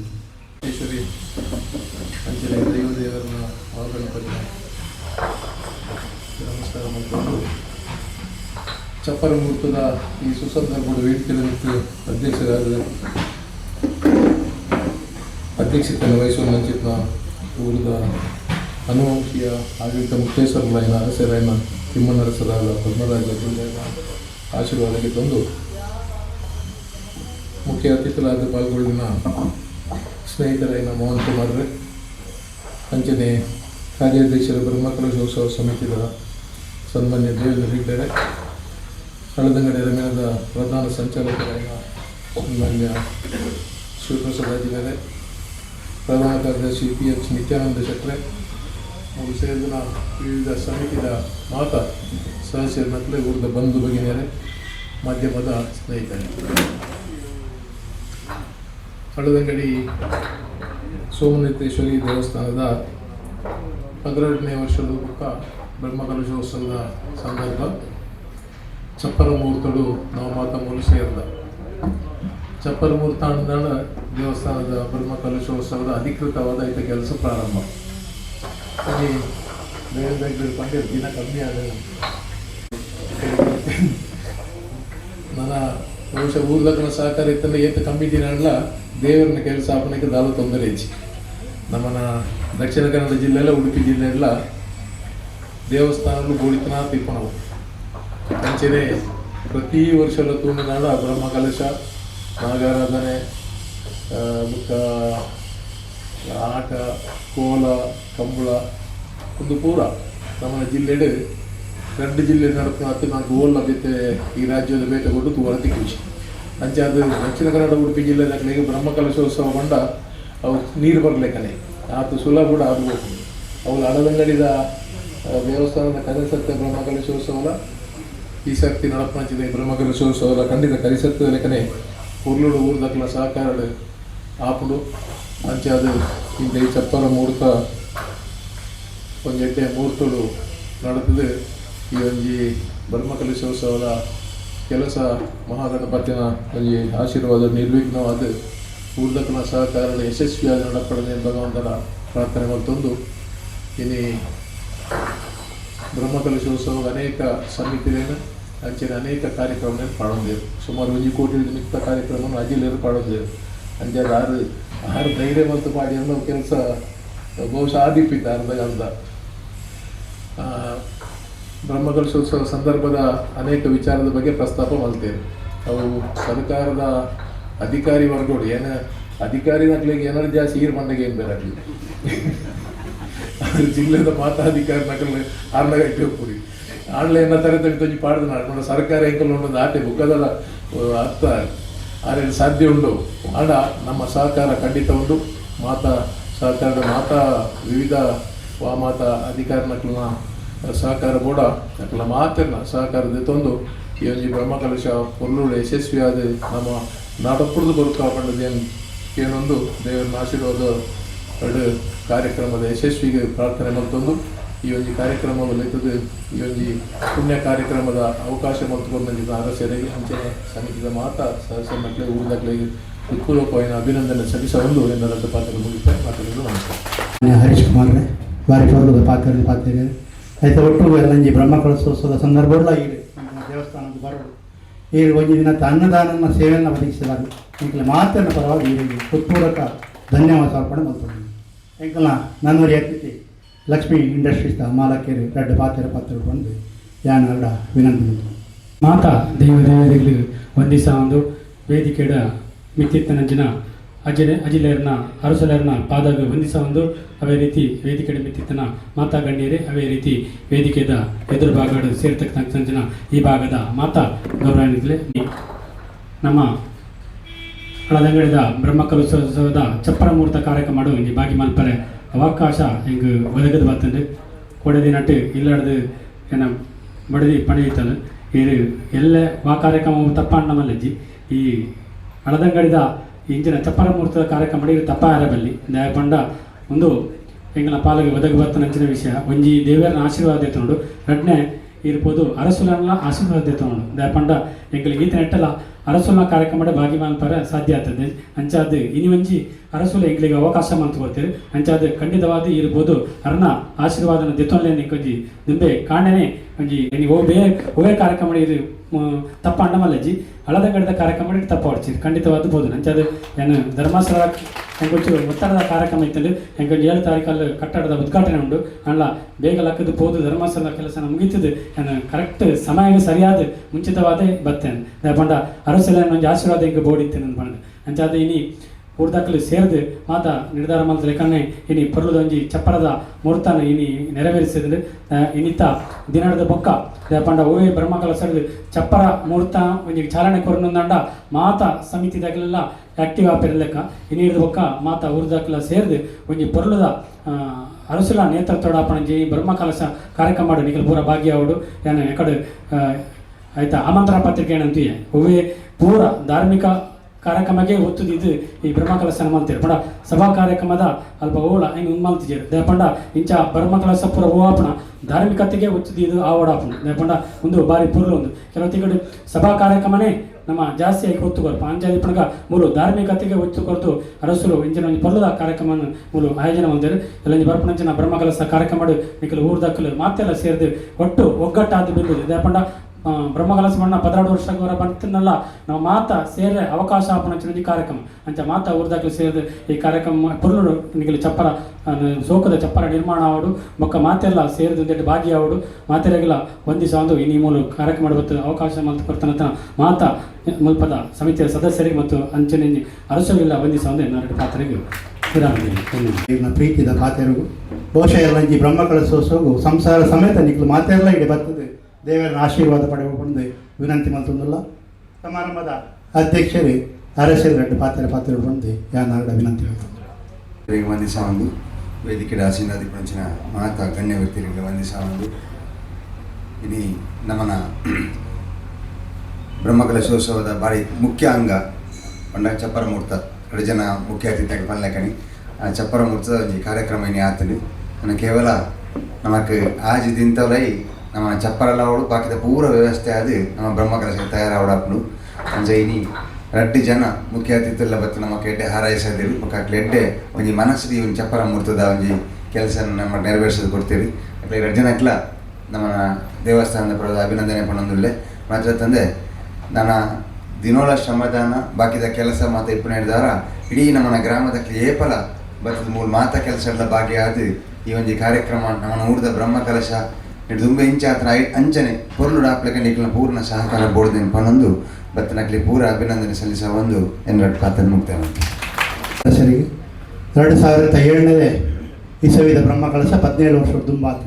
ನಮಸ್ಕಾರ ಚಪ್ಪರ ಮುಹೂರ್ತದ ಈ ಸುಸಂದರ್ಭದ ವೇದಿಕೆ ನಿಮಿತ್ತ ಅಧ್ಯಕ್ಷರಾದ ಅಧ್ಯಕ್ಷತೆಯನ್ನು ವಹಿಸುವ ಮಂಚಿತ್ನ ಊರದ ಅನುವಂಶೀಯ ಆಡಳಿತ ಮುಕ್ತೇಶ್ವರಲೈನ ಅರಸರೈನ ತಿಮ್ಮನರಸರಾದ ಪದ್ಮರಾಜ ಜಿಲ್ಲೆಯ ಆಶೀರ್ವಾದಕ್ಕೆ ತಂದು ಮುಖ್ಯ ಅತಿಥಿಗಳಾದ ಪಾಲ್ಗೊಳ್ಳಿನ ಸ್ನೇಹಿತರೈನ ಮೋಹನ್ ಕುಮಾರ್ರೆ ಅಂಚನೆ ಕಾರ್ಯಾಧ್ಯಕ್ಷರ ಬ್ರಹ್ಮಕಲಶೋತ್ಸವ ಸಮಿತಿಯ ಸನ್ಮಾನ್ಯ ದೇವೇಂದ್ರ ಹೆಗ್ಡೆರೆ ಹಳದಂಗಡಿ ರಮ್ಯದ ಪ್ರಧಾನ ಸಂಚಾಲಕರಾದ ಸನ್ಮಾನ್ಯ ಶಿವಪ್ರಸಾದ್ ಅಜಿಲರೆ ಪ್ರಧಾನ ಕಾರ್ಯದರ್ಶಿ ಪಿ ಎಚ್ ನಿತ್ಯಾನಂದ ಶೆಟ್ರೆ ಮೂರು ಸೇರಿದ ವಿವಿಧ ಸಮಿತಿಯ ಮಾತ ಸದಸ್ಯರ ಮಕ್ಕಳೇ ಊರದ ಬಂಧು ಬಗೆಯರೆ ಮಾಧ್ಯಮದ ಸ್ನೇಹಿತರೆ. ಹಳದಂಗಡಿ ಸೋಮನೇತೇಶ್ವರಿ ದೇವಸ್ಥಾನದ ಹದಿನೆಂಟನೇ ವರ್ಷದ ಮುಖ ಬ್ರಹ್ಮಕಲಶೋತ್ಸವದ ಸಂದರ್ಭ ಚಪ್ಪರ ಮುಹೂರ್ತಗಳು ನವಮಾತ ಮೂಲ ಸೇರಿದ ಚಪ್ಪರ ಮುಹೂರ್ತ ದೇವಸ್ಥಾನದ ಬ್ರಹ್ಮಕಲಶೋತ್ಸವದ ಅಧಿಕೃತವಾದ ಐತ ಕೆಲಸ ಪ್ರಾರಂಭ. ಅಲ್ಲಿ ಬೇರೆ ಬೇಗ ಪಂದ್ಯ ದಿನ ಕಮ್ಮಿ ಆದ ನನ್ನ ಬಹುಶಃ ಊರ್ಲಗ್ನ ಸಹಕಾರ ಇತ್ತಲ್ಲ ಏತ ಕಮಿಟಿ ನಡ್ಲ ದೇವರನ್ನ ಕೆಲಸ ಆಪಣಕ್ಕೆ ದಾಲ ತೊಂದರೆ ಹೆಚ್ಚು. ನಮ್ಮನ ದಕ್ಷಿಣ ಕನ್ನಡ ಜಿಲ್ಲೆಲ್ಲ ಉಡುಪಿ ಜಿಲ್ಲೆ ಎಲ್ಲ ದೇವಸ್ಥಾನಗಳು ಗೋಳಿತನ ತಿಪ್ಪಣವು ಅಂಚೆನೆ ಪ್ರತಿ ವರ್ಷದ ತೂಮಿನಾಡ ಬ್ರಹ್ಮ ಕಲಶ, ನಾಗಾರಾಧನೆ ಆಟ ಕೋಲ ಕಂಬಳ ಒಂದು ಪೂರ ನಮ್ಮ ಜಿಲ್ಲೆಡೆ രണ്ട് ಜಿಲ್ಲೆ നടക്കുന്ന ಹತ್ತು ನಾಲ್ಕು ಓಲ್ ಲಭ್ಯತೆ ಈ ರಾಜ್ಯದ ಬೇಟೆ ಕೊಟ್ಟು ತೂರತಿ ಖುಷಿ ಅಂಚೆ ಅದು ದಕ್ಷಿಣ ಕನ್ನಡ ಉಡುಪಿ ಜಿಲ್ಲೆದಾಗಲಿಗೆ ಬ್ರಹ್ಮ ಕಲಶೋತ್ಸವ ಬಂಡ ಅವು ನೀರು ಬರ್ಲಿಕ್ಕನೆ ಆತು ಸುಲಭ ಕೂಡ ಆಗ್ಬೇಕು ಅವು ಹಳದಂಗಡಿದ ಆ, ದೇವಸ್ಥಾನದ ಕನಸತ್ಯ ಬ್ರಹ್ಮ ಕಲಶೋತ್ಸವದ ಈ ಸರ್ತಿ ನಡಪಂಚಿದೆ ಬ್ರಹ್ಮ ಕಲಶೋತ್ಸವದ ಖಂಡಿತ ಕರಿಸತ್ಯದ ಲೆಕ್ಕನೆ ಉರ್ಲುಡು ಊರ್ದಕ್ಲ ಸಹಕಾರ ಆಪುಡು ಅಂಚೆ ಹಿಂದೆ ಇಂದ ಈ ಚಪ್ಪರ ಮುಹೂರ್ತ ಒಂದೆಡ್ಡೆ ಮುಹೂರ್ತಗಳು ನಡೆದಿದೆ. ಈ ಒಂಜಿ ಬ್ರಹ್ಮಕಲಶೋತ್ಸವದ ಕೆಲಸ ಮಹಾಗಣಪತಿನ ಒಂಜಿ ಆಶೀರ್ವಾದ ನಿರ್ವಿಘ್ನವಾದ ಊರ್ದಕನ ಸಹಕಾರ ಯಶಸ್ವಿಯಾಗಿ ನಡಪಡದೆ ಭಗವಂತನ ಪ್ರಾರ್ಥನೆ ಮತ್ತೊಂದು. ಇನಿ ಬ್ರಹ್ಮಕಲಶೋತ್ಸವ ಅನೇಕ ಸಮಿತಿಗಳನ್ನು ಅಂಚಿನ ಅನೇಕ ಕಾರ್ಯಕ್ರಮಗಳನ್ನು ಪಾಡೋದೇವು ಸುಮಾರು ಒಂಜಿ ಕೋಟಿ ಮಿಕ್ತ ಕಾರ್ಯಕ್ರಮವನ್ನು ಅಜಿಲೇರು ಪಾಡೋದೇವು ಅಂಜಾದ ಆರು ಆರು ಧೈರ್ಯ ಮತ್ತು ಪಾಡಿ ಅನ್ನೋ ಕೆಲಸ ಬಹುಶಃ ಆದಿಪ್ಪಿದ್ದ ಅರ್ಧ ಆ, ಬ್ರಹ್ಮಕಲಶೋತ್ಸವ ಸಂದರ್ಭದ ಅನೇಕ ವಿಚಾರದ ಬಗ್ಗೆ ಪ್ರಸ್ತಾಪ ಮಾಡ್ತೇವೆ. ಅವು ಸರ್ಕಾರದ ಅಧಿಕಾರಿ ವರ್ಗಗಳು ಏನ ಅಧಿಕಾರಿ ನಕ್ಲಿಗೆ ಏನಾದ್ರು ಜಾಸ್ತಿ ಈರ್ ಮಂಡಗೆ ಏನು ಬೇರಾಗಲಿ ಅದು ಜಿಲ್ಲೆದ ಮಾತಾಧಿಕಾರಿ ನಕಲ್ ಆರ್ನಗಟ್ಟೆ ಹೋಗ್ಬಿಡಿ ಆಡ್ಲೆ ಎನ್ನ ತರ ತಂಗಿ ಪಾಡ್ದು ನಾಡ್ಕೊಂಡು ಸರ್ಕಾರ ಎಂಕಲ್ ಒಂದು ಆಟೆ ಬುಕ್ಕದಲ್ಲ ಅರ್ಥ ಆರೇನು ಸಾಧ್ಯ ಉಂಡು ಆಡ ನಮ್ಮ ಸಹಕಾರ ಖಂಡಿತ ಉಂಡು ಮಾತಾ ಸಹಕಾರದ ಮಾತಾ ವಿವಿಧ ವಾಮಾತ ಅಧಿಕಾರ ನಕಲ್ನ ಸಹಕಾರ ಕೂಡ ಅಕ್ಲ ಮಾತನ್ನ ಸಹಕಾರದ ತಂದು ಈ ಒಂದು ಬ್ರಹ್ಮಕಲಶ ಒಳ್ಳೆ ಯಶಸ್ವಿಯಾದ ನಮ್ಮ ನಾಡಪ್ಪುರದು ಬರುತ್ತಾಪಂಡದೇನು ಏನೊಂದು ದೇವರ ಆಶೀರ್ವಾದ ಕಾರ್ಯಕ್ರಮದ ಯಶಸ್ವಿಗೆ ಪ್ರಾರ್ಥನೆ ಮತ್ತೊಂದು ಈ ಒಂದು ಕಾರ್ಯಕ್ರಮವನ್ನು ಇದ್ದದ್ದು ಈ ಒಂದು ಪುಣ್ಯ ಕಾರ್ಯಕ್ರಮದ ಅವಕಾಶ ಮಾಡಿಕೊಂಡಿದ್ದ ಸದಸ್ಯರಿಗೆ ಅಂಚನೆ ಸಮಿತಿಯ ಮಾತ ಸದಸ್ಯ ಮಕ್ಕಳಿಗೆ ಊರಿದಾಗಲಿಗೆ ಹೃತ್ಪೂರ್ವಕವಾಗಿ ಅಭಿನಂದನೆ ಸಲ್ಲಿಸಬಹುದು ಎನ್ನರದ ಪಾತ್ರ ಮುಗಿಸ್ತಾ ಮಾತಾಡೋದು ನಮಸ್ಕಾರ. ಹರೀಶ್ ಕುಮಾರ್ ಬಾರಿ ಪರ್ವದ ಪಾತ್ರ ಪಾತ್ರ ಐತೆ ಒಟ್ಟು ಎಲ್ಲಂಜಿ ಬ್ರಹ್ಮ ಕಳಸೋತ್ಸವದ ಸಂದರ್ಭದಲ್ಲ ನಮ್ಮ ದೇವಸ್ಥಾನದ ಬರಲು ಈ ಒಂದು ದಿನ ಅನ್ನದಾನನ ಸೇವೆಯನ್ನು ಒದಗಿಸಲಾಗಿ ಎಂಕಲ ಮಾತಿನ ಪರವಾಗಿ ಇವರಿಗೆ ಹೃತ್ಪೂರ್ವಕ ಧನ್ಯವಾದ ಅರ್ಪಣೆ ಮಾಡ್ತೀನಿ ಎಂಕಲ ನನ್ನೂರಿ ಅತಿಥಿ ಲಕ್ಷ್ಮೀ ಇಂಡಸ್ಟ್ರೀಸ್ ಮಾಲಕೇರಿ ರೆಡ್ ಪಾತ್ರ ಪಾತ್ರ ಬಂದು ಯಾನ್ ಅರ್ಡ ವಿನಂತಿ. ಮಾತಾ ದೇವ ದೇವದೇವರಿಗೆ ವಂದಿಸ ಒಂದು ವೇದಿಕೆಡ ಜನ ಅಜಿಲೆ ಅಜಿಲೇರ್ನ, ಅರಸಲೇರ್ನ ಪಾದಾಗ ವಂದಿಸ ಒಂದು ಅವೇ ರೀತಿ ವೇದಿಕೆಯ ಮಿತ್ತಿತ್ತನ ಮಾತಾ ಗಣ್ಯರೇ, ಅವೇ ರೀತಿ ವೇದಿಕೆದ ಎದುರು ಭಾಗಗಳು ಸೇರ್ತಕ್ಕಂಥ ಈ ಭಾಗದ ಮಾತಾ ಗೌರವಾನ್ವಿತಲೆ. ನಮ್ಮ ಹಳದಂಗಡಿದ ಬ್ರಹ್ಮಕಲೋತ್ಸವದ ಚಪ್ಪರ ಮುಹೂರ್ತ ಕಾರ್ಯಕ್ರಮ ಮಾಡು ಇಂಜಿ ಬಾಗಿ ಮಲ್ಪರೆ ಅವಕಾಶ ಹಿಂಗೆ ಒದಗದ ಬರ್ತಂಡು ಕೊಡದಿ ನಟ್ಟು ಇಲ್ಲಡ್ದು ಏನ ಬಡದಿ ಪಣಿಯುತ್ತಲು ಇದು ಎಲ್ಲ ವಾ ಕಾರ್ಯಕ್ರಮ ತಪ್ಪ ಅಣ್ಣಮಲ್ಲಜ್ಜಿ ಈ ಅಳದಂಗಡಿದ ಇಂಜಿನ ಚಪ್ಪರ ಮುಹೂರ್ತದ ಕಾರ್ಯಕ್ರಮ ಮಾಡಿದ್ರೆ ತಪ್ಪ ಆರಬಲ್ಲಿ ದ ಪಂಡ ಒಂದು ಎಂಗಲ ಪಾಲಿಗೆ ಒದಗಿ ಬರ್ತನಂಚಿನ ವಿಷಯ. ಒಂಜಿ ದೇವರ ಆಶೀರ್ವಾದ ಎತ್ತುಂಡು ರಡ್ನೆ ಇರ್ಬೋದು ಅರಸುಲನ ಆಶೀರ್ವಾದ ಎತ್ತುಂಡು ದ ಪಂಡ ಎಂಗಳಿಗೆ ಈತ ಅರಸುಲ ಕಾರ್ಯಕ್ರಮದ ಭಾಗಿ ಪರ ಸಾಧ್ಯ ಆಗ್ತದೆ. ಅಂಚಾದ ಇನಿ ಒಂಜಿ ಅರಸುಲ ಎಂಗ್ಲಿಗೆ ಅವಕಾಶ ಮಂತ್ ಕೊಡ್ತೀರಿ ಅಂಚಾದ ಖಂಡಿತವಾದ ಇರ್ಬೋದು. ಅರ್ನ ಆಶೀರ್ವಾದನ ದಿತ್ತೊಂದೇ ನಿಂಕೊಂಜಿ ನಿಂಬೆ ಕಾಣನೆ ಒಂಜಿ ನೀವು ಬೇ ಒವೇ ಕಾರ್ಯಕ್ರಮ ಇದು ತಪ್ಪ ಅಂಡಮಲ್ಲಜ್ಜಿ ಹಳದಂಗಡದ ಕಾರ್ಯಕ್ರಮ ಮಾಡಿ ತಪ್ಪ ಹೊಡ್ಚಿರಿ ಖಂಡಿತವಾದ ಬೋದು. ಅಂಚಾದ ಏನು ಧರ್ಮಸ್ಥಳ ಹೆಂಗೊಂಚು ಒತ್ತಡದ ಕಾರ್ಯಕ್ರಮ ಇತ್ತು ಹೆಂಗೊಂದು ಏಳು ತಾರೀಕಲ್ಲಿ ಕಟ್ಟಡದ ಉದ್ಘಾಟನೆ ಉಂಟು. ಅಲ್ಲ, ಬೇಗ ಲಕ್ಕದ್ದು ಪೋದು ಧರ್ಮಸ್ಥಳದ ಕೆಲಸ ಮುಗಿತದೆ ಕರೆಕ್ಟ್ ಸಮಯ ಸರಿಯಾದ, ಮುಂಚಿತವಾದ ಬರ್ತೇನೆ ದಯಪಂಡ ಅರಸಲ ಒಂಜಿ ಆಶೀರ್ವಾದ ಹಿಂಗೆ ಬೋಡಿತ್ತೇನೆ ಬಣ್ಣ ಅಂಚಾದ ಇನಿ ಊರ್ದಾಕಲು ಸೇರಿದು ಮಾತ ನಿರ್ಧಾರ ಮಾಡಿದ ಕಣ್ಣೆ, ಇನಿ ಪರ್ಲುದ ಒಂಜಿ ಚಪ್ಪರದ ಮುಹೂರ್ತನ ಇನಿ ನೆರವೇರಿಸಿದ್ರೆ ಇನ್ನಿತ್ತ ದಿನದ ಬೊಕ್ಕ ಪಂಡ ಓವೇ ಬ್ರಹ್ಮಕಲ ಸರಿದು ಚಪ್ಪರ ಮುಹೂರ್ತ ಒಂಜಿ ಚಾಲನೆ ಕೊರನೊಂದಂಡ ಮಾತ ಸಮಿತಿದಾಗಲೆಲ್ಲ ಆಕ್ಟಿವ್ ಆಪಿರ್ಲೆಕ್ಕ ಇನಿ ಹಿಡಿದ ಬೊಕ್ಕ ಮಾತ ಊರ್ದಾಕಲ ಸೇರಿದು, ಒಂಜಿ ಪೊರ್ಲುದ ಅರಸುಲ ನೇತೃತ್ವಡ ಪಣಜಿ ಬ್ರಹ್ಮಕಲಶ ಕಾರ್ಯಕ್ರಮ ಮಾಡು, ನಿಖಲ್ ಪೂರ ಭಾಗ್ಯಾವಡು ಏನು, ಎಕಡೆ ಆಯ್ತಾ? ಆಮಂತ್ರ ಪತ್ರಿಕೆ ಏನಂತೀಯ? ಹೂವಿ ಪೂರ ಧಾರ್ಮಿಕ ಕಾರ್ಯಕ್ರಮಕ್ಕೆ ಒತ್ತುದಿದ್ದು ಈ ಬ್ರಹ್ಮಕಲಶ ಮಂತಿರು ಪಂಡ ಸಭಾ ಕಾರ್ಯಕ್ರಮದ ಅಲ್ಪ ಓಳ ಹಿಂಗೆ ಉನ್ಮಲ್ತಿಜರು ದೇಪಂಡ ಇಂಚ ಬ್ರಹ್ಮಕಲಶ ಪೂರ ಓವಾಪಣ ಧಾರ್ಮಿಕತೆಗೆ ಒತ್ತುದಿದ್ದು ಆ ಓಡಾಪಣ ದೇಪಂಡ ಒಂದು ಬಾರಿ ಪೂರ್ಲ ಒಂದು. ಕೆಲವು ತಿಂಗಳು ಸಭಾ ಕಾರ್ಯಕ್ರಮನೇ ನಮ್ಮ ಜಾಸ್ತಿ ಒತ್ತು ಕೊರಪ ಅಂಜಾದಿ ಪಣಗ ಮೂರು, ಧಾರ್ಮಿಕತೆಗೆ ಒತ್ತು ಕೊರತು ಅರಸರು ಇಂಚಿನ ಒಂದು ಪರ್ಲದ ಕಾರ್ಯಕ್ರಮ ಮೂಲು ಆಯೋಜನೆ ಹೊಂದಿರು. ಎಲ್ಲ ಬರ್ಪಣಂಚಿನ ಬ್ರಹ್ಮಕಲಶ ಕಾರ್ಯಕ್ರಮ ಮಾಡಿ ನಿಖಲು ಊರ್ದಕ್ಕಲು ಮಾತೆಲ್ಲ ಸೇರಿದು ಒಟ್ಟು ಒಗ್ಗಟ್ಟಾದ ಬಿದ್ದು ದೇಪಂಡ ಬ್ರಹ್ಮಕಲಸ ಮಣ್ಣ ವರ್ಷ ವರ್ಷಗಳ ಬರ್ತೀನಲ್ಲ ನಾವು ಮಾತ ಸೇರೆ ಅವಕಾಶ ಆಪಣಿ ಕಾರ್ಯಕ್ರಮ. ಅಂಚ ಮಾತ ಊರ್ದಾಗಲು ಸೇರಿದ ಈ ಕಾರ್ಯಕ್ರಮ ಪುರ್ಲು ನಿಗಲಿ ಚಪ್ಪರ ಶೋಕದ ಚಪ್ಪರ ನಿರ್ಮಾಣ ಆವಡು ಮೊಕ್ಕ ಮಾತೆಲ್ಲ ಸೇರಿದಂತೆ ಭಾಗಿಯಾವಡು ಮಾತೆರೆಗೆಲ್ಲ ವಂದಿಸ ಒಂದು ಈ ಮೂಲ ಕಾರ್ಯಕ್ರಮ ಮಾಡುವ ಅವಕಾಶ ಮಲ್ತು ಕೊಡ್ತಾನಂತ ಮಾತ ಮುಲ್ಪದ ಸಮಿತಿಯ ಸದಸ್ಯರಿಗೆ ಮತ್ತು ಅಂಚನೆ ಅರಸವಿಲ್ಲ ವಂದಿಸ ಒಂದು ಎರಡು ಪಾತ್ರೆಗೆ ಇವ್ರನ್ನ ಪ್ರೀತಿದ ಪಾತೆರಿಗೂ ಬಹುಶಃ ಎಲ್ಲ ಈ ಬ್ರಹ್ಮ ಕಳಿಸೋಸೋಗು ಸಂಸಾರ ಸಮೇತ ನಿಗಲು ಮಾತೆಲ್ಲ ಇಡೆ ಬರ್ತದೆ. ದೇವರ ಆಶೀರ್ವಾದ ಪಡೆದುಕೊಂಡು ವಿನಂತಿ ಮಾಡ್ತಂದಲ್ಲ ಸಮಾರಂಭದ ಅಧ್ಯಕ್ಷರೇ ಅರಸರು ರೆಡ್ಡಿ ಪಾತ್ರ ಪಾತ್ರ ಬಂದು ಯಾನಾಡ ವಿನಂತಿ ಇವರಿಗೆ ವಂದಿಸ ಒಂದು ವೇದಿಕೆ ಆಸೀನಾದಿ ಪಂಚಿನ ಮಾತ ಗಣ್ಯ ವ್ಯಕ್ತಿಗಳಿಗೆ ವಂದಿಸ ಒಂದು ಇನಿ ನಮ್ಮನ ಬ್ರಹ್ಮಕಲಶೋತ್ಸವದ ಭಾರಿ ಮುಖ್ಯ ಅಂಗ ಪಂಡ ಚಪ್ಪರ ಮುಹೂರ್ತ ಎರಡು ಜನ ಮುಖ್ಯ ಅತಿಥಿಯಾಗಿ ಪನ್ಲೆಕನಿ ಆ ಚಪ್ಪರ ಮುಹೂರ್ತದ ಕಾರ್ಯಕ್ರಮ ಇನಿ ಆತಲಿ. ನಾನು ಕೇವಲ ನಮಗೆ ಆಜಿ ದಿಂತವಲೈ ನಮ್ಮ ಚಪ್ಪರಲ್ಲ ಅವಳು, ಬಾಕಿದ ಪೂರ ವ್ಯವಸ್ಥೆ ಆದು ನಮ್ಮ ಬ್ರಹ್ಮಕಲಶ ತಯಾರಾವಡಾಪುಡು ಅಂಚ ಅಂಜೈನಿ ರಡ್ಡು ಜನ ಮುಖ್ಯ ಅತಿಥಿಲ್ಲ ಬತ್ತು ನಮ್ಮ ಕೆಡ್ಡೆ ಹಾರೈಸದಿರು ಬೊಕ್ಕ ಎಡ್ಡೆ ಒಂಜಿ ಮನಸ್ಸಿಗೆ ಒಂದು ಚಪ್ಪರ ಮುರ್ತದ, ಒಂಜಿ ಕೆಲಸ ನಮ್ಮ ನೆರವೇರಿಸೋದು ಕೊಡ್ತೀವಿ. ಅಟ್ಲೆ ಎರಡು ಜನಕ್ಲ ನಮ್ಮ ದೇವಸ್ಥಾನದ ಪಡೆದ ಅಭಿನಂದನೆ ಪಡೋದಿಲ್ಲ ಮಾತ್ರ ತಂದೆ, ನನ್ನ ದಿನೋಳ ಶ್ರಮದಾನ, ಬಾಕಿದ ಕೆಲಸ ಮಾತ ಇಪ್ಪು ಹಿಡಿದಾರ ಇಡೀ ನಮ್ಮನ ಗ್ರಾಮದ ಏಪಲ ಬತ್ತದ ಮೂರು ಮಾತ ಕೆಲಸ ಎಲ್ಲ ಭಾಗಿಯಾದ ಈ ಒಂದು ಕಾರ್ಯಕ್ರಮ ನಮ್ಮ ಊರದ ಬ್ರಹ್ಮ ಕಲಶ ಇಟ್ಟು ಇಂಚಾತ್ರ ಅಂಚನೆ ಪೊರ್ಲುಡ ಆಪ್ಲಕ ನಿಕ್ಲ ಪೂರ್ಣ ಸಹಕಾರ ಬೋಡ್ದೇನೆ ಪನ್ನೊಂದು ಬತ್ತನಕ್ಲಿ ಪೂರ ಅಭಿನಂದನೆ ಸಲ್ಲಿಸ ಒಂದು ಎನ್ನರಡು ಪಾತ್ರ ಮುಕ್ತಾಯ ಅರಸರಿಗೆ ಎರಡು ಸಾವಿರದ ಏಳನೇ ಇಸವಿದ ಬ್ರಹ್ಮ ಕಳಶ ಹದಿನೇಳು ವರ್ಷ ದುಂಬಾತು.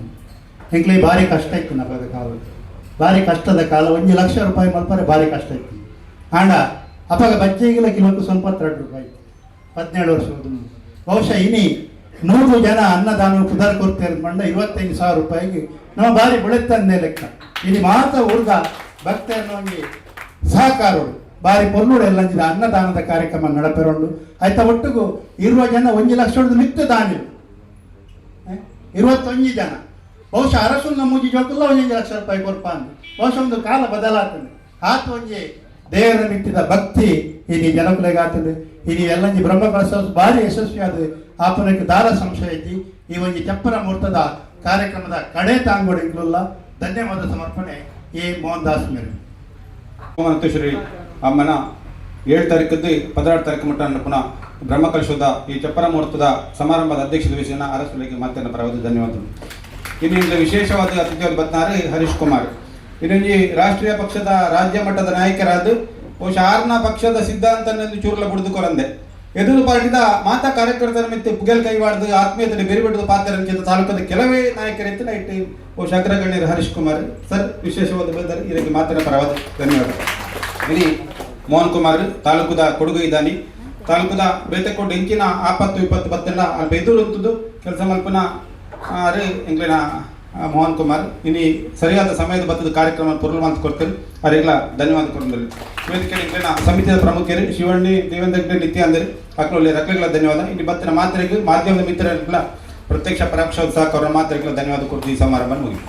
ಎಂಕ್ಲಿ ಭಾರಿ ಕಷ್ಟ ಇತ್ತು ನಗದ ಕಾಲ ಭಾರಿ ಕಷ್ಟದ ಕಾಲ, ಒಂದು ಲಕ್ಷ ರೂಪಾಯಿ ಮಲ್ಪರೆ ಭಾರಿ ಕಷ್ಟ ಇತ್ತು. ಆಂಡ ಅಪಗ ಬಜ್ಜೆಗಿಲ್ಲ ಕಿಲೋಕ್ಕೆ ಸ್ವಲ್ಪ ಎರಡು ರೂಪಾಯಿ ಹದಿನೇಳು ವರ್ಷ ದುಂಬು ಬಹುಶಃ ಇನಿ ನೂರು ಜನ ಅನ್ನದಾನ ಕುದರ್ ಕೊಡ್ತೇನೆ ಮಂಡ ಇವತ್ತೈದು ಸಾವಿರ ರೂಪಾಯಿಗೆ ನಾವು ಬಾರಿ ಬೆಳೆತಂದೆ ಲೆಕ್ಕ. ಇಲ್ಲಿ ಮಾತ್ರ ಭಕ್ತ ಅನ್ನೋಂಗೆ ಸಹಕಾರಗಳು. ಬಾರಿ ಪೊರ್ಲುಡು ಎಲ್ಲ ಅನ್ನದಾನದ ಕಾರ್ಯಕ್ರಮ ನಡಪೆರೊಂಡು ಆಯ್ತಾ ಒಟ್ಟಿಗೂ ಇರುವ ಜನ ಒಂದು ಲಕ್ಷ ಮಿತ್ತ ದಾನಿ ಇರುವತ್ತೊಂದು ಜನ. ಬಹುಶಃ ಅರಸು ನಮ್ಮೂಜಿ ಜೋಕಲ್ಲ ಒಂದು ಲಕ್ಷ ರೂಪಾಯಿ ಕೊರ್ಪ ಅಂದು ಬಹುಶಃ ಒಂದು ಕಾಲ ಬದಲಾಗ್ತದೆ. ಆತ ಒಂಜಿ ದೇವರ ಮಿಟ್ಟಿದ ಭಕ್ತಿ ಇಲ್ಲಿ ಜನಪ್ರಿಯಾಗ್ತದೆ ಇಲ್ಲಿ ಎಲ್ಲಂಜಿ ಬ್ರಹ್ಮ ಬಾರಿ ಯಶಸ್ವಿ ಆದ ಆಪನಕ್ಕೆ ದಾರ ಸಂಶಯ ಐತಿ. ಈ ಒಂಜಿ ಚಪ್ಪರ ಮುಹೂರ್ತದ ಕಾರ್ಯಕ್ರಮದ ಕಡೆ ತಾಂಗೋಡು ಇಂಗ್ಲಲ್ಲ ಧನ್ಯವಾದ ಸಮರ್ಪಣೆ ಎ ಮೋಹನ್ ದಾಸ್ ಮತ್ತು ಶ್ರೀ ಅಮ್ಮನ ಏಳು ತಾರೀಕದ್ದು ಪದಿನಾರು ತಾರೀಕು ಮಟ್ಟ ಪುನಃ ಬ್ರಹ್ಮಕಲಶದ ಈ ಚಪ್ಪರ ಮುಹೂರ್ತದ ಸಮಾರಂಭದ ಅಧ್ಯಕ್ಷ ವಿಷಯನ ಅರಸಲಿಗೆ ಮತ್ತೆ ಪರವಾದ ಧನ್ಯವಾದಗಳು. ಇನ್ನೊಂದು ವಿಶೇಷವಾದ ಅತಿಥಿಯವರು ಬರ್ತಾರೆ ಹರೀಶ್ ಕುಮಾರ್. ಇನ್ನೊಂದು ರಾಷ್ಟ್ರೀಯ ಪಕ್ಷದ ರಾಜ್ಯ ಮಟ್ಟದ ನಾಯಕರಾದ ಬಹುಶಃ ಆರ್ನ ಪಕ್ಷದ ಸಿದ್ಧಾಂತನಲ್ಲಿ ಚೂರ್ಲ ಬುಡಿದುಕೊರಂದೆ ಎದುರು ಪಾರ್ಟಿದ ಮಾತಾ ಕಾರ್ಯಕರ್ತರ ಮಿತ್ತು ಪುಗೆಲ್ ಕೈವಾಡದ ಆತ್ಮೀಯತೆ ಬೆರಿಬಿಡದು ಪಾತ್ರ ತಾಲೂಕದ ಕೆಲವೇ ನಾಯಕರಿತ್ತು ನೈಟ್ ಓ ಅಗ್ರಗಣ್ಯರು ಹರೀಶ್ ಕುಮಾರ್. ಸರ್ ವಿಶೇಷವಾದ ಬಂದರೆ ಇದಕ್ಕೆ ಮಾತಿನ ಪರವಾದ ಧನ್ಯವಾದ. ಇಲ್ಲಿ ಮೋಹನ್ ಕುಮಾರ್, ತಾಲೂಕುದ ಕೊಡುಗು ಇದ್ದಾನೆ ತಾಲೂಕದ ಬೇತೆಕೊಂಡು ಇಂಚಿನ ಆಪತ್ತು, ವಿಪತ್ತು ಬತ್ತೆಲ್ಲ ಅಲ್ಲಿ ಬೆದೂರು ಕೆಲಸ ಮಲ್ಪನ ಅರೆ, ಎಂಗ್ಲಿನ ಮೋಹನ್ ಕುಮಾರ್. ಇನಿ ಸರಿಯಾದ ಸಮಯದ ಬತ್ತದ ಕಾರ್ಯಕ್ರಮ ಪುರಲ್ ಮಾತು ಕೊಡ್ತಾರೆ ಅವರಿಗೆಲ್ಲ ಧನ್ಯವಾದ ಕೊಡ್ತಾರೆ ವೇದಿಕೆ ಎಂಗ್ಲಿನ ಸಮಿತಿಯ ಪ್ರಮುಖರು ಶಿವಣ್ಣಿ, ದೇವೇಂದ್ರ ನಿತ್ಯ ಅಂದರೆ ಅಕ್ಕಳಲ್ಲಿ ರಕ್ಕಳಿಗೆಲ್ಲ ಧನ್ಯವಾದ. ಇಲ್ಲಿ ಬತ್ತಿನ ಮಾತ್ರೆಗೆ ಮಾಧ್ಯಮದ ಮಿತ್ರರಿಗೆಲ್ಲ ಪ್ರತ್ಯಕ್ಷ ಪರೋಕ್ಷ ಸಹಕಾರ ಮಾತ್ರೆಗೆಲ್ಲ ಧನ್ಯವಾದ ಕೊಡ್ತೀವಿ ಸಮಾರಂಭ ಮುಗಿತು